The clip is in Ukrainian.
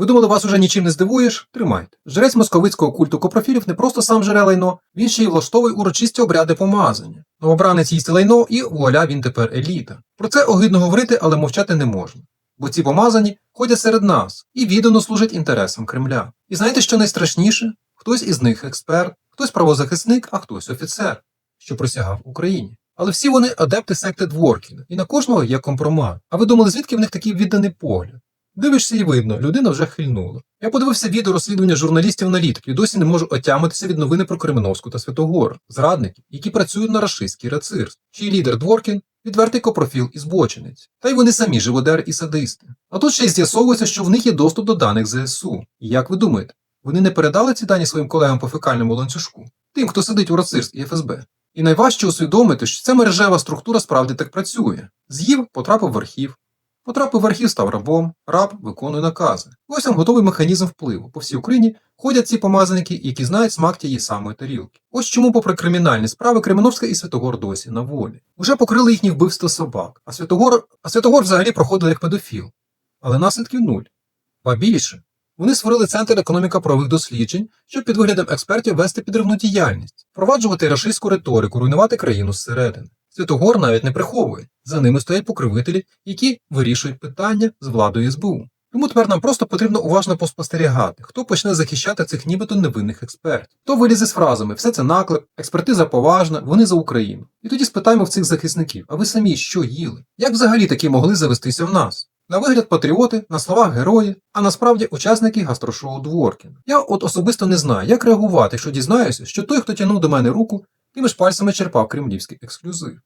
Ви думали, вас уже нічим не здивуєш? Тримайте. Жрець московицького культу копрофілів не просто сам жере лайно, він ще й влаштовує урочисті обряди помазання. Новобранець їсть лайно і вуаля він тепер еліта. Про це огидно говорити, але мовчати не можна. Бо ці помазані ходять серед нас і віддано служать інтересам Кремля. І знаєте, що найстрашніше? Хтось із них експерт, хтось правозахисник, а хтось офіцер, що присягав Україні. Але всі вони адепти секти Дворкіна, і на кожного є компромат. А ви думали, звідки в них такий відданий погляд? Дивишся і видно, людина вже хильнула. Я подивився відео розслідування журналістів-аналітиків і досі не можу отямитися від новини про Кременовську та Святогора, зрадників, які працюють на рашистський рацирс, чий лідер Дворкін відвертий копрофіл і збочинець. Та й вони самі живодери і садисти. А тут ще й з'ясовується, що в них є доступ до даних ЗСУ. І як ви думаєте, вони не передали ці дані своїм колегам по фекальному ланцюжку? Тим, хто сидить у рацирс і ФСБ. І найважче усвідомити, що ця мережева структура справді так працює. З'їв потрапив в архів, Потрапив в архів, став рабом, раб виконує накази. Ось вам готовий механізм впливу. По всій Україні ходять ці помазаники, які знають смак тієї самої тарілки. Ось чому, попри кримінальні справи, Кременовська і Святогор досі на волі. Уже покрили їхні вбивства собак, а Святогор, а Святогор взагалі проходив як педофіл. Але наслідків нуль. Ба більше. Вони створили центр економіка правових досліджень, щоб під виглядом експертів вести підривну діяльність, впроваджувати рашистську риторику, руйнувати країну зсередини. Святогор навіть не приховує. За ними стоять покривителі, які вирішують питання з владою СБУ. Тому тепер нам просто потрібно уважно поспостерігати, хто почне захищати цих нібито невинних експертів. Хто вилізе з фразами Все це наклеп, експертиза поважна, вони за Україну. І тоді спитаємо в цих захисників, а ви самі що їли? Як взагалі такі могли завестися в нас? На вигляд патріоти, на словах герої, а насправді учасники гастрошоу Дворкін. Я от особисто не знаю, як реагувати, якщо дізнаюся, що той, хто тягнув до мене руку, тими ж пальцями черпав кремлівський ексклюзив.